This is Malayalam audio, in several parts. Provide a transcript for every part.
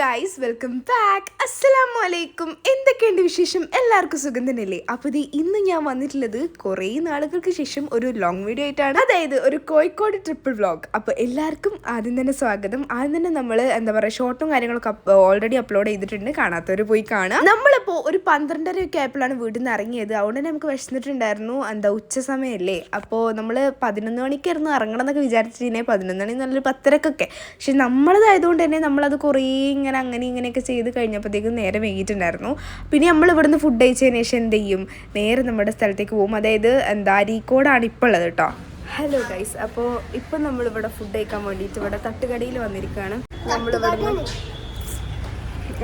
ഗൈസ് വെൽക്കം ബാക്ക് അസ്സലാമു അലൈക്കും എന്തൊക്കെയുണ്ട് വിശേഷം? എല്ലാവർക്കും സുഖം തന്നെയല്ലേ? അപ്പോൾ ഇത് ഇന്ന് ഞാൻ വന്നിട്ടുള്ളത് കുറേ നാളുകൾക്ക് ശേഷം ഒരു ലോങ് വീഡിയോ ആയിട്ടാണ്. അതായത് ഒരു കോഴിക്കോട് ട്രിപ്പിൾ വ്ളോഗ് അപ്പോൾ എല്ലാവർക്കും ആദ്യം തന്നെ സ്വാഗതം. ആദ്യം തന്നെ നമ്മൾ എന്താ പറയുക ഷോർട്ടും കാര്യങ്ങളൊക്കെ ഓൾറെഡി അപ്ലോഡ് ചെയ്തിട്ടുണ്ട്. കാണാത്തവർ പോയി കാണാം. നമ്മളിപ്പോൾ ഒരു പന്ത്രണ്ടര ഒക്കെ ആയപ്പോഴാണ് വീട്ടിൽ നിന്ന് ഇറങ്ങിയത്. അതുകൊണ്ട് തന്നെ നമുക്ക് വിശന്നിട്ടുണ്ടായിരുന്നു. എന്താ ഉച്ച സമയമല്ലേ അപ്പോൾ നമ്മൾ പതിനൊന്ന് മണിക്കായിരുന്നു ഇറങ്ങണം എന്നൊക്കെ വിചാരിച്ചിരുന്നേ. പതിനൊന്ന് മണി നല്ലൊരു പത്തരക്കൊക്കെ. പക്ഷെ നമ്മളതായതുകൊണ്ട് തന്നെ നമ്മളത് കുറേ ഇങ്ങനെ അങ്ങനെ ഇങ്ങനെയൊക്കെ ചെയ്ത് കഴിഞ്ഞപ്പോഴത്തേക്കും നേരെ വൈകിട്ടുണ്ടായിരുന്നു. പിന്നെ നമ്മൾ ഇവിടുന്ന് ഫുഡ് കഴിച്ചതിന് ശേഷം എന്ത് ചെയ്യും? നേരെ നമ്മുടെ സ്ഥലത്തേക്ക് പോകും. അതായത് എന്താ അരീക്കോടാണ് ഇപ്പോൾ ഉള്ളത് കേട്ടോ. ഹലോ ഗൈസ് അപ്പോൾ ഇപ്പം നമ്മളിവിടെ ഫുഡ് കഴിക്കാൻ വേണ്ടിയിട്ട് ഇവിടെ തട്ടുകടയിൽ വന്നിരിക്കുകയാണ്. നമ്മളിവിടെ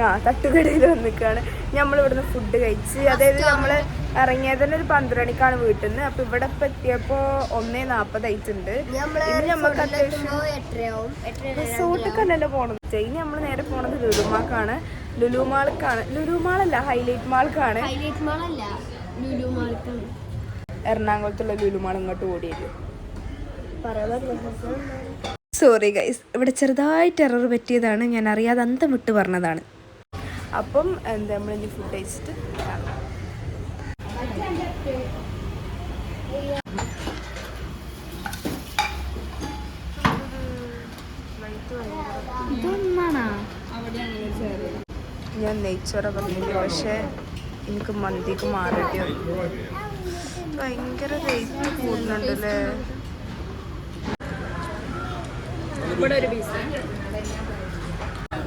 ആ തട്ടുകടയിൽ വന്നിരിക്കുകയാണ്. നമ്മളിവിടുന്ന് ഫുഡ് കഴിച്ച് അതായത് നമ്മൾ ഇറങ്ങിയത് തന്നെ ഒരു പന്ത്രണിക്കാണ് മണിക്കാണ് വീട്ടിൽ നിന്ന് അപ്പൊ ഇവിടെ ഇപ്പൊ എത്തിയപ്പോ ഒന്നേ നാൽപ്പതായിട്ടുണ്ട് ഇനി നമുക്ക് അത്യാവശ്യം റിസോർട്ടിക്കല്ലല്ലോ പോണത്. ഇനി നമ്മൾ നേരെ പോണത് ലുലുമാക്കാണ് ലുലുമാൾക്കാണ്. ലുലുമാളല്ല ഹൈലൈറ്റ് മാൾക്കാണ്. ഹൈലൈറ്റ് മാളല്ല മാൾക്കാണ് എറണാകുളത്തുള്ള ലുലുമാൾ ഇങ്ങോട്ട് ഓടി വരും സോറി ഗൈസ് ഇവിടെ ചെറുതായിട്ട് എറർ പറ്റിയതാണ്. ഞാൻ അറിയാതെ അന്തം വിട്ട് പറഞ്ഞതാണ്. അപ്പം എന്താ നമ്മൾ ഇനി ഫുഡ് കഴിച്ചിട്ട് കാണാം ഇതൊന്നാണോ? ഞാൻ നെയ്ച്ചോറ പറഞ്ഞില്ല പക്ഷേ എനിക്ക് മന്തിക്ക് മാറിയിട്ട് വന്നു ഭയങ്കര റേറ്റ് കൂടുന്നുണ്ടല്ലേ?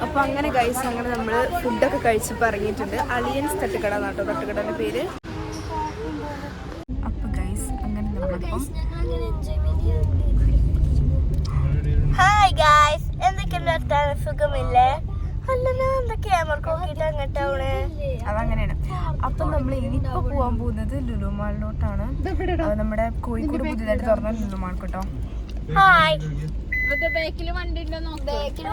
അപ്പൊ അങ്ങനെ ഗൈസ് അങ്ങനെ നമ്മൾ ഫുഡൊക്കെ കഴിച്ച് ഇറങ്ങിയിട്ടുണ്ട്. അളിയൻസ് തട്ടുകട നാട്ടോ തട്ടുകടന്റെ പേര്. അപ്പൊ ഗൈസ് അങ്ങനെ നമ്മളിപ്പം ഹായ് ഗായ്സ് വർത്താനം സുഖമില്ലേ അതങ്ങനെയാണ്. അപ്പൊ നമ്മൾ ഇനിയിപ്പോ പോവാൻ പോകുന്നത് ലുലു മാളിലോട്ടാണ് അത് നമ്മുടെ കോഴിക്കോട് പുതിയതായിട്ട് തുറന്ന ലുലു മാൾ കേട്ടോ. ഹായ്. ബാക്കിൽ വണ്ടി ഉണ്ടോ ബാക്കിൽ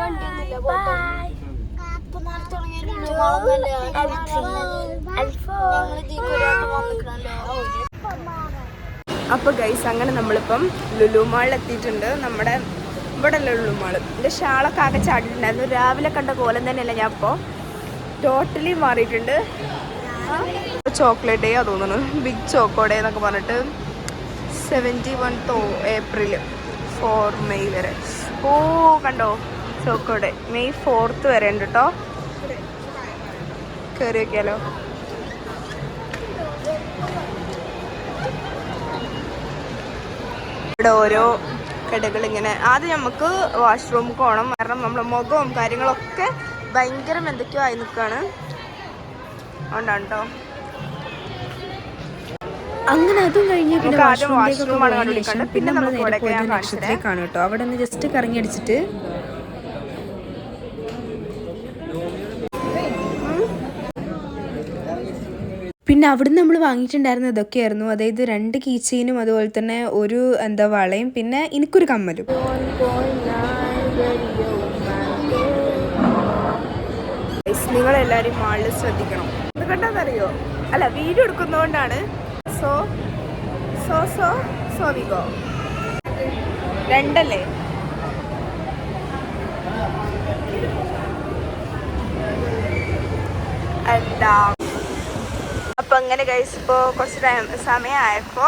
അപ്പൊ ഗൈസ് അങ്ങനെ നമ്മളിപ്പം ലുലു മാളിൽ എത്തിയിട്ടുണ്ട് നമ്മുടെ ഇവിടെ ഉള്ളൂ ലുലു മാൾ. എന്റെ ഷാളൊക്കെ ആകെ ചാടിയിട്ടുണ്ടായിരുന്നു. രാവിലെ കണ്ട കോലം തന്നെയല്ല ഞാൻ ഇപ്പോൾ ടോട്ടലി മാറിയിട്ടുണ്ട്. ചോക്ലേറ്റ് ഡേയാണ് തോന്നുന്നു. ബിഗ് ചോക്കോ ഡേ എന്നൊക്കെ പറഞ്ഞിട്ട് seventy one though April four May വരെ. ഓ കണ്ടോ? ചോക്കോ ഡേ മെയ് ഫോർത്ത് വരെ ഉണ്ട് കേട്ടോ കയറി വയ്ക്കാലോ ഇവിടെ ഓരോ കടകൾ ഇങ്ങനെ ആദ്യം നമുക്ക് വാഷ്റൂം പോകണം കാരണം നമ്മുടെ മുഖവും കാര്യങ്ങളൊക്കെ ഭയങ്കര എന്തൊക്കെയോ ആയി നിൽക്കുകയാണ് അതുകൊണ്ടാണ് കേട്ടോ അങ്ങനെ അതും കഴിഞ്ഞ് പിന്നെ വാഷ്റൂമിലേക്കൊക്കെ പോയതിന് ശേഷം പിന്നെ നമ്മൾ നേരെ പോയത് നക്ഷത്രത്തിലേക്കാണ് കേട്ടോ അവിടെ നിന്ന് ജസ്റ്റ് കറങ്ങി അടിച്ചിട്ട് പിന്നെ അവിടുന്ന് നമ്മൾ വാങ്ങിയിട്ടുണ്ടായിരുന്ന ഇതൊക്കെയായിരുന്നു. അതായത് രണ്ട് കീച്ചയിനും അതുപോലെ തന്നെ ഒരു എന്താ വളയും പിന്നെ എനിക്കൊരു കമ്മലും. നിങ്ങൾ എല്ലാവരും മാളിൽ ശ്രദ്ധിക്കണം. ഇത് കണ്ടാന്നറിയോ? അല്ല video എടുക്കുന്നതുകൊണ്ടാണ് so so so so we go രണ്ടല്ലേ? എന്താ? അപ്പൊ അങ്ങനെ കഴിച്ച് ഇപ്പോ കുറച്ച് ടൈം സമയമായപ്പോ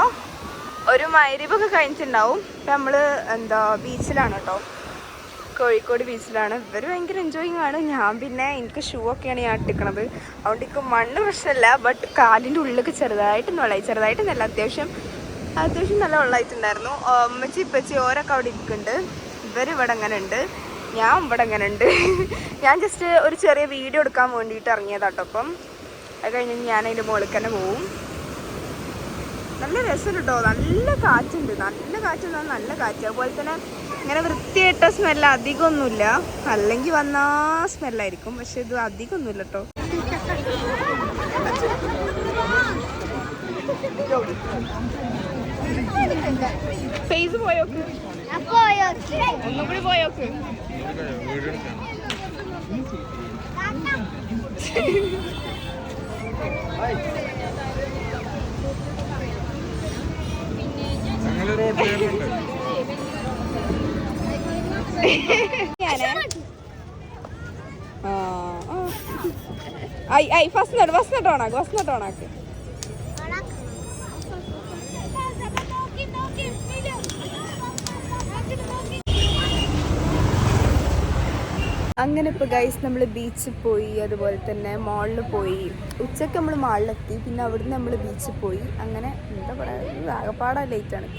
ഒരു മൈരിവൊക്കെ കഴിഞ്ഞിട്ടുണ്ടാവും. ഇപ്പൊ നമ്മൾ എന്താ ബീച്ചിലാണ് കേട്ടോ കോഴിക്കോട് ബീച്ചിലാണ് ഇവർ ഭയങ്കര എൻജോയിങ് ആണ്. ഞാൻ പിന്നെ എനിക്ക് ഷൂ ഒക്കെയാണ് ഞാൻ ഇട്ടിക്കണത്. അതുകൊണ്ട് എനിക്ക് മണ്ണ് പ്രശ്നമല്ല ബട്ട് കാലിന്റെ ഉള്ളിലൊക്കെ ചെറുതായിട്ട് വെള്ളമായി ചെറുതായിട്ട് നല്ല അത്യാവശ്യം അത്യാവശ്യം നല്ല വെള്ളമായിട്ടുണ്ടായിരുന്നു അമ്മച്ചി ഇപ്പച്ചി ഓരൊക്കെ അവിടെ ഇരിക്കുന്നുണ്ട്. ഇവർ ഇവിടെ അങ്ങനെ ഉണ്ട്. ഞാൻ ഇവിടെ അങ്ങനെ ഉണ്ട്. ഞാൻ ജസ്റ്റ് ഒരു ചെറിയ വീഡിയോ എടുക്കാൻ വേണ്ടിയിട്ട് ഇറങ്ങിയതാട്ടോ അപ്പം അത് കഴിഞ്ഞ് ഞാൻ അതിന്റെ മുകളിൽ തന്നെ പോവും. നല്ല രസം കേട്ടോ. നല്ല കാറ്റുണ്ട്. നല്ല കാറ്റ് എന്നാൽ നല്ല കാറ്റ്. അതുപോലെ തന്നെ ഇങ്ങനെ വൃത്തിയായിട്ട സ്മെല്ല് അധികമൊന്നുമില്ല. അല്ലെങ്കിൽ വന്നാ സ്മെല്ലായിരിക്കും പക്ഷെ ഇത് അധികമൊന്നുമില്ല കേട്ടോ. ഫേസ് പോയോക്ക് പോയോക്ക് ഞാൻ ആ. I I first note first note ഓണാക്ക് first note ഓണാക്ക്. അങ്ങനെ ഇപ്പോൾ ഗൈസ് നമ്മൾ ബീച്ചിൽ പോയി അതുപോലെ തന്നെ മാളിൽ പോയി. ഉച്ചയ്ക്ക് നമ്മൾ മാളിലെത്തി പിന്നെ അവിടുന്ന് നമ്മൾ ബീച്ചിൽ പോയി. അങ്ങനെ എന്താ പറയുക ആകപ്പാടാ ലേറ്റാണ്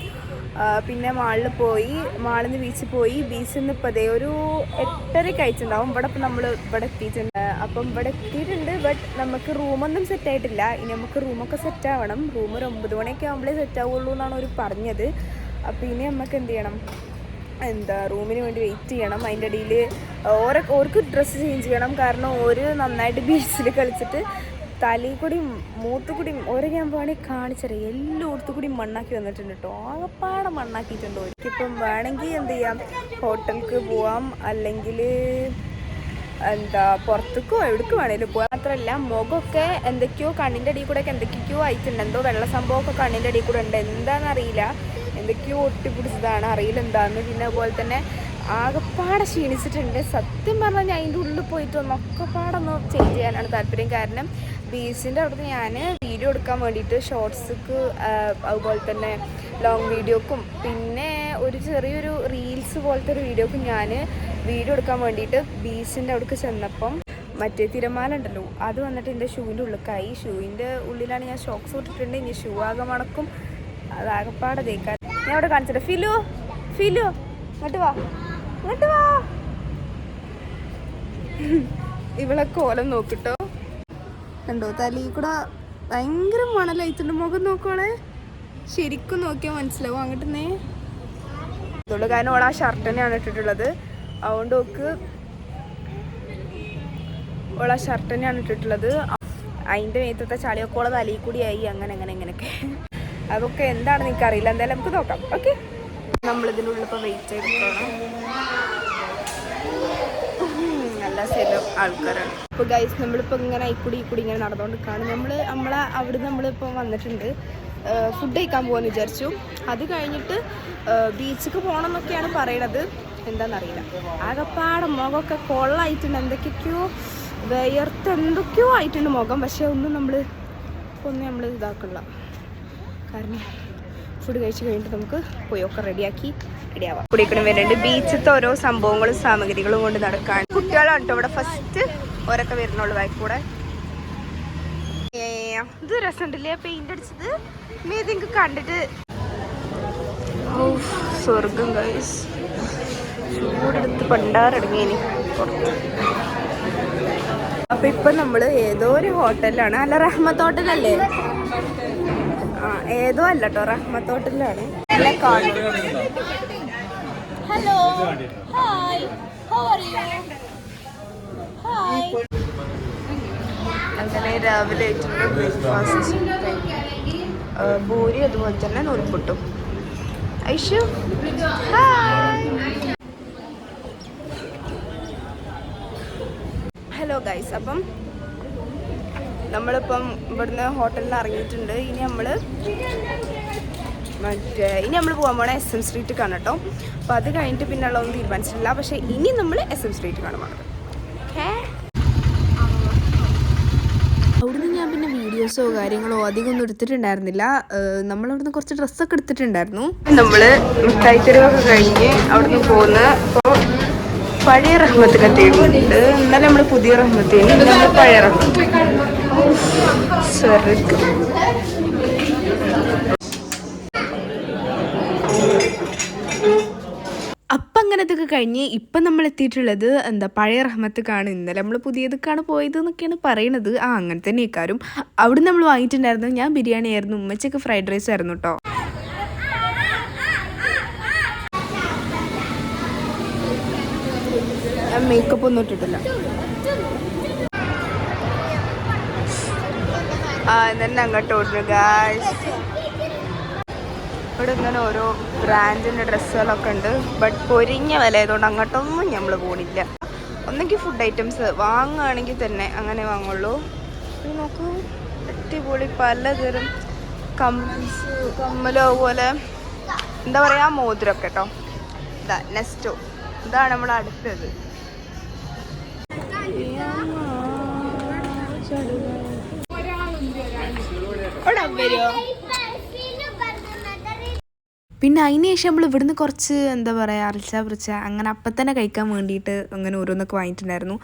പിന്നെ മാളിൽ പോയി മാളിൽ നിന്ന് ബീച്ചിൽ പോയി. ബീച്ചിൽ നിന്ന് ഇപ്പോൾ അതേ ഒരു എട്ടര കഴിച്ചിട്ടുണ്ടാവും ഇവിടെ ഇപ്പം നമ്മൾ ഇവിടെ എത്തിയിട്ടുണ്ട്. അപ്പം ഇവിടെ എത്തിയിട്ടുണ്ട് ബട്ട് നമുക്ക് റൂമൊന്നും സെറ്റ് ആയിട്ടില്ല. ഇനി നമുക്ക് റൂമൊക്കെ സെറ്റ് ആവണം. റൂം ഒരു ഒമ്പത് മണിയൊക്കെ ആകുമ്പോഴേ സെറ്റ് ആവുള്ളൂ എന്നാണ് അവർ പറഞ്ഞത്. അപ്പോൾ ഇനി നമുക്ക് എന്ത് ചെയ്യണം? എന്താ റൂമിന് വേണ്ടി വെയിറ്റ് ചെയ്യണം. അതിന്റെ ഇടയിൽ ഓരോ ഓർക്ക് ഡ്രസ്സ് ചേഞ്ച് ചെയ്യണം കാരണം ഓര് നന്നായിട്ട് ബീച്ചിൽ കളിച്ചിട്ട് തലയിൽ കൂടിയും മൂത്തു ഓരോ ഞാൻ വേണമെങ്കിൽ കാണിച്ചറിയാം എല്ലായിടത്തു കൂടിയും മണ്ണാക്കി വന്നിട്ടുണ്ട് കേട്ടോ ആകപ്പാടെ മണ്ണാക്കിയിട്ടുണ്ട് ഒരിക്കലിപ്പം വേണമെങ്കിൽ എന്ത് ചെയ്യാം? ഹോട്ടലിക്ക് പോവാം. അല്ലെങ്കിൽ എന്താ പുറത്തേക്കോ എവിടേക്ക് വേണേലും പോകാം മാത്രമല്ല മുഖമൊക്കെ എന്തൊക്കെയോ കണ്ണിന്റെ അടിയിൽ കൂടെ ഒക്കെ എന്തൊക്കെയോ ആയിട്ടുണ്ട്. എന്തോ വെള്ള സംഭവമൊക്കെ കണ്ണിന്റെ അടിയിൽ കൂടെ ഉണ്ട്. എന്താണെന്നറിയില്ല എന്തൊക്കെയോ ഒട്ടിപ്പിടിച്ചതാണ് അറിയില്ല എന്താന്ന്. പിന്നെ അതുപോലെ തന്നെ ആകെപ്പാടെ ക്ഷീണിച്ചിട്ടുണ്ട്. സത്യം പറഞ്ഞാൽ ഞാൻ അതിന്റെ ഉള്ളിൽ പോയിട്ട് ഒന്നൊക്കെ പാടൊന്ന് ചേഞ്ച് ചെയ്യാനാണ് താല്പര്യം. കാരണം ബീച്ചിന്റെ അവിടുന്ന് ഞാൻ വീഡിയോ എടുക്കാൻ വേണ്ടിയിട്ട് ഷോർട്സ്ക്ക് അതുപോലെ തന്നെ ലോങ് വീഡിയോക്കും പിന്നെ ഒരു ചെറിയൊരു റീൽസ് പോലത്തെ ഒരു വീഡിയോക്കും ഞാൻ വീഡിയോ എടുക്കാൻ വേണ്ടിയിട്ട് ബീച്ചിന്റെ അവിടേക്ക് ചെന്നപ്പം മറ്റേ തിരമാല ഉണ്ടല്ലോ അത് വന്നിട്ട് എന്റെ ഷൂവിന്റെ ഉള്ളിലേക്കായി ഷൂവിന്റെ ഉള്ളിലാണ് ഞാൻ ഷോക്സ് ഇട്ടിട്ടുണ്ട്. ഇനി ഷൂ ആകെ മണക്കും അതാകെപ്പാടെ തേക്കാൻ ഞാൻ അവിടെ കാണിച്ചിട്ട്. ഫിലു ഫിലു ഇങ്ങോട്ട് വാ. ഇങ്ങോട്ട് വാ. ഇവളെ കോലം നോക്കിട്ടോ. കണ്ടോ തലയിൽ കൂടെ ഭയങ്കര മണലയച്ചിട്ടുണ്ട് മുഖം നോക്കോളെ ശരിക്കും നോക്കിയാൽ മനസ്സിലാവും അങ്ങോട്ട് നേ അതുകൊണ്ട് കാരണം ഓൾ ആ ഷർട്ട് തന്നെയാണ് ഇട്ടിട്ടുള്ളത്. അതുകൊണ്ട് ഓക്ക് ഓൾ ആ ഷർട്ട് തന്നെയാണ് ഇട്ടിട്ടുള്ളത്. അതിന്റെ മേത്തത്തെ ചളിയൊക്കെ ഓളെ തലയിൽ കൂടിയായി അങ്ങനെ അങ്ങനെ അതൊക്കെ എന്താണെന്ന് എനിക്കറിയില്ല. എന്തായാലും നമുക്ക് നോക്കാം. ഓക്കെ നമ്മളിതിനുള്ളിൽ ഇപ്പോൾ വെയിറ്റ് ചെയ്തിട്ടാണ് നല്ല സ്ഥലം ആൾക്കാരാണ്. ഇപ്പോൾ ഗൈസ് നമ്മളിപ്പോൾ ഇങ്ങനെ ഇക്കൂടി ഇക്കൂടി ഇങ്ങനെ നടന്നുകൊണ്ടിരിക്കുകയാണ് നമ്മൾ നമ്മളെ അവിടെ നമ്മളിപ്പോൾ വന്നിട്ടുണ്ട്. ഫുഡ് കഴിക്കാൻ പോകാമെന്ന് വിചാരിച്ചു. അത് കഴിഞ്ഞിട്ട് ബീച്ചിക്ക് പോകണം എന്നൊക്കെയാണ് പറയണത്. എന്താണെന്നറിയില്ല ആകെപ്പാടെ മുഖമൊക്കെ കൊള്ളായിട്ടുണ്ട്. എന്തൊക്കെയൊക്കെയോ വിയർത്ത് എന്തൊക്കെയോ ആയിട്ടുണ്ട് മുഖം. പക്ഷേ ഒന്നും നമ്മൾ ഒന്നും നമ്മൾ ഇതാക്കണില്ല കാരണം ഫുഡ് കഴിച്ച് കഴിഞ്ഞിട്ട് നമുക്ക് പോയി ഒക്കെ റെഡിയാക്കി റെഡിയാവാം കുടിക്കണം വരുന്നുണ്ട് ബീച്ചത്തെ ഓരോ സംഭവങ്ങളും സാമഗ്രികളും കൊണ്ട് നടക്കാൻ. കുട്ടികളാണ് കേട്ടോ ഇവിടെ ഫസ്റ്റ് ഓരൊക്കെ വരുന്നുള്ളൂ ആയിക്കൂടെ ഇത് രസമുണ്ടല്ലേ? പെയിന്റ് അടിച്ചത്. മേ കണ്ടിട്ട് സ്വർഗം ഗൈസ് ചൂടെടുത്ത് പണ്ടാറടങ്ങിയനി അപ്പൊ ഇപ്പൊ നമ്മൾ ഏതോ ഒരു ഹോട്ടലിലാണ് അല്ല റഹ്മത്ത് ഹോട്ടലല്ലേ ഏതോ അല്ല കേട്ടോ റഹ്മത്ത് ഹോട്ടലിലാണ് നല്ല കാണും hello hi how are you hi അങ്ങനെ രാവിലെ ബ്രേക്ക്ഫാസ്റ്റ് ഭൂരി അതുപോലെ തന്നെ നൂൽപുട്ടും. ഐഷു ഹായ് ഹലോ ഗൈസ് അപ്പം നമ്മളിപ്പം ഇവിടുന്ന് ഹോട്ടലിൽ ഇറങ്ങിയിട്ടുണ്ട്. ഇനി നമ്മൾ മറ്റേ ഇനി നമ്മൾ പോകാൻ പോണ എസ് എം സ്ട്രീറ്റ് കേട്ടോ. അപ്പോൾ അത് കഴിഞ്ഞിട്ട് പിന്നെ ഉള്ളതൊന്നും തീരുമാനിച്ചിട്ടില്ല. പക്ഷേ ഇനി നമ്മൾ എസ് എം സ്ട്രീറ്റ് പോണത്. ഓക്കേ? അവിടുന്ന് ഞാൻ പിന്നെ വീഡിയോസോ കാര്യങ്ങളോ അധികം ഒന്നും എടുത്തിട്ടുണ്ടായിരുന്നില്ല നമ്മളവിടുന്ന് കുറച്ച് ഡ്രസ്സൊക്കെ എടുത്തിട്ടുണ്ടായിരുന്നു. നമ്മൾ മിഠായി തെരുവൊക്കെ കഴിഞ്ഞ് അവിടുന്ന് പോകുന്ന അപ്പോൾ പഴയ റഹ്മത്ത് കത്തിയിട്ടുണ്ട് ഇന്നലെ നമ്മൾ പുതിയ റഹ്മത്ത് നമ്മൾ പഴയ റഹ്മത്ത്. സ്വർഗം. അപ്പം അങ്ങനെ ഇതൊക്കെ കഴിഞ്ഞ് ഇപ്പം നമ്മൾ എത്തിയിട്ടുള്ളത് എന്താ പഴയ റഹ്മത്തേക്കാണ്. ഇന്നലെ നമ്മൾ പുതിയതൊക്കെയാണ് പോയത് എന്നൊക്കെയാണ് പറയണത്. ആ അങ്ങനെ തന്നെ ഇക്കാരും അവിടെ നമ്മൾ വാങ്ങിയിട്ടുണ്ടായിരുന്നു. ഞാൻ ബിരിയാണി ആയിരുന്നു. ഉമ്മച്ചൊക്കെ ഫ്രൈഡ് റൈസ് ആയിരുന്നു കേട്ടോ മേക്കപ്പ് ഒന്നും ഇട്ടിട്ടില്ല. ആ തന്നെ അങ്ങോട്ട് ഓടുന്നു ഇവിടെ ഇങ്ങനെ ഓരോ ബ്രാൻഡിന്റെ ഡ്രസ്സുകളൊക്കെ ഉണ്ട്. ബട്ട് പൊരിഞ്ഞ വില ആയതുകൊണ്ട് അങ്ങോട്ടൊന്നും നമ്മൾ പോണില്ല. ഒന്നെങ്കിൽ ഫുഡ് ഐറ്റംസ് വാങ്ങുകയാണെങ്കിൽ തന്നെ അങ്ങനെ വാങ്ങുള്ളൂ. ഇത് നോക്കൂ അടിപൊളി പലതരം കമ്മൽസ് കമ്മലോ പോലെ. എന്താ പറയുക മോതിരമൊക്കെ കേട്ടോ ഇതാ നെസ്റ്റോ. ഇതാണ് നമ്മൾ അടുത്തത്. വരുമോ പിന്നെ അതിന് ശേഷം നമ്മൾ ഇവിടുന്ന് കുറച്ച് എന്താ പറയുക അരച്ച പറിച്ച അങ്ങനെ അപ്പം തന്നെ കഴിക്കാൻ വേണ്ടിയിട്ട് അങ്ങനെ ഓരോന്നൊക്കെ വാങ്ങിയിട്ടുണ്ടായിരുന്നു.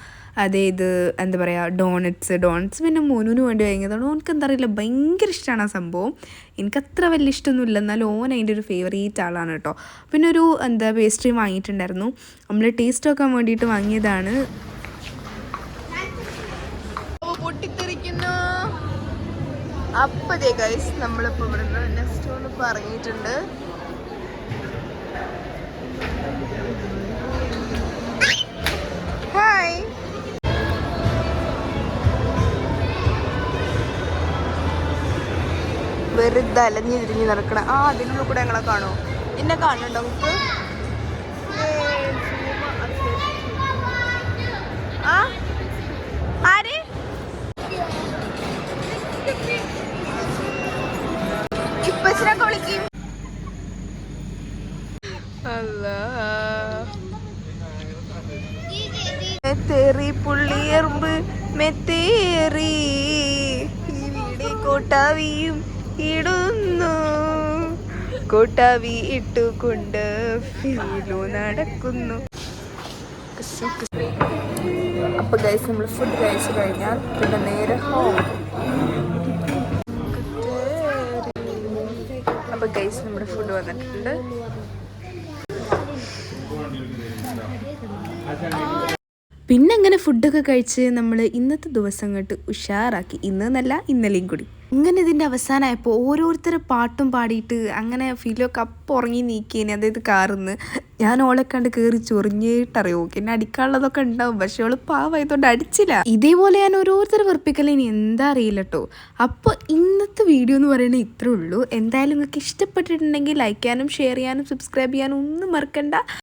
അതേ ഇത് എന്താ പറയുക ഡോണറ്റ്സ് ഡോണറ്റ്സ് പിന്നെ മോനുവിന് വേണ്ടി വാങ്ങിയതാണ്. ഓനക്ക് എന്താ അറിയില്ല ഭയങ്കര ഇഷ്ടമാണ് ആ സംഭവം. എനിക്ക് അത്ര വലിയ ഇഷ്ടമൊന്നുമില്ല. എന്നാലും ഓൻ അതിന്റെ ഒരു ഫേവറേറ്റ് ആളാണ് കേട്ടോ. പിന്നെ ഒരു എന്താ പേസ്ട്രി വാങ്ങിയിട്ടുണ്ടായിരുന്നു. നമ്മൾ ടേസ്റ്റ് വെക്കാൻ വേണ്ടിയിട്ട് വാങ്ങിയതാണ്. അപ്പതേ ഗൈസ് നമ്മളിപ്പോ നിന്ന് നെക്സ്റ്റ് ഒന്ന് പറഞ്ഞിട്ടുണ്ട് ഹായ് വെറുതെ അലഞ്ഞു തിരിഞ്ഞ് നടക്കണം. ആ അതിനുള്ളിൽ കൂടെ ഞങ്ങളെ കാണോ എന്നെ കാണുന്നുണ്ടോ നമുക്ക് ആ? ആര്? ഇപ്പച്ചിനൊക്കെ വിളിക്കും. മെത്തേറി പുള്ളിയറുമ്പ് മെത്തേറി. ഇവിടെ കോട്ടാവിയും ഇടുന്നു. കോട്ടാവി ഇട്ടുകൊണ്ട് ഫീലു നടക്കുന്നു. അപ്പൊ ഗൈസ് നമ്മൾ ഫുഡ് കഴിച്ചു കഴിഞ്ഞാൽ പിന്നെ നേരെ ഹോം ഗൈസ് നമ്മുടെ ഫുഡ് വന്നിട്ടുണ്ട്. പിന്നെ അങ്ങനെ ഫുഡൊക്കെ കഴിച്ച് നമ്മൾ ഇന്നത്തെ ദിവസം അങ്ങോട്ട് ഉഷാറാക്കി. ഇന്ന് എന്നല്ല ഇന്നലെയും കൂടി. ഇങ്ങനെ ഇതിന്റെ അവസാനമായപ്പോൾ ഓരോരുത്തരെ പാട്ടും പാടിയിട്ട് അങ്ങനെ ഫീലൊക്കെ അപ്പം ഉറങ്ങി നീക്കിയേനെ അതായത് കാറിന്ന്. ഞാൻ ഓളെ കണ്ട് കയറി ചൊറിഞ്ഞിട്ടറിയോ? എന്നെ അടിക്കാനുള്ളതൊക്കെ ഉണ്ടാവും. പക്ഷെ അവൾ പാവായതുകൊണ്ട് അടിച്ചില്ല. ഇതേപോലെ ഞാൻ ഓരോരുത്തരെ വെറുപ്പിക്കല ഇനി എന്താ അറിയില്ല കേട്ടോ അപ്പോൾ ഇന്നത്തെ വീഡിയോ എന്ന് പറയുന്നത് ഇത്രേ ഉള്ളൂ. എന്തായാലും നിങ്ങൾക്ക് ഇഷ്ടപ്പെട്ടിട്ടുണ്ടെങ്കിൽ ലൈക്ക് ചെയ്യാനും ഷെയർ ചെയ്യാനും സബ്സ്ക്രൈബ് ചെയ്യാനും ഒന്നും മറക്കണ്ട.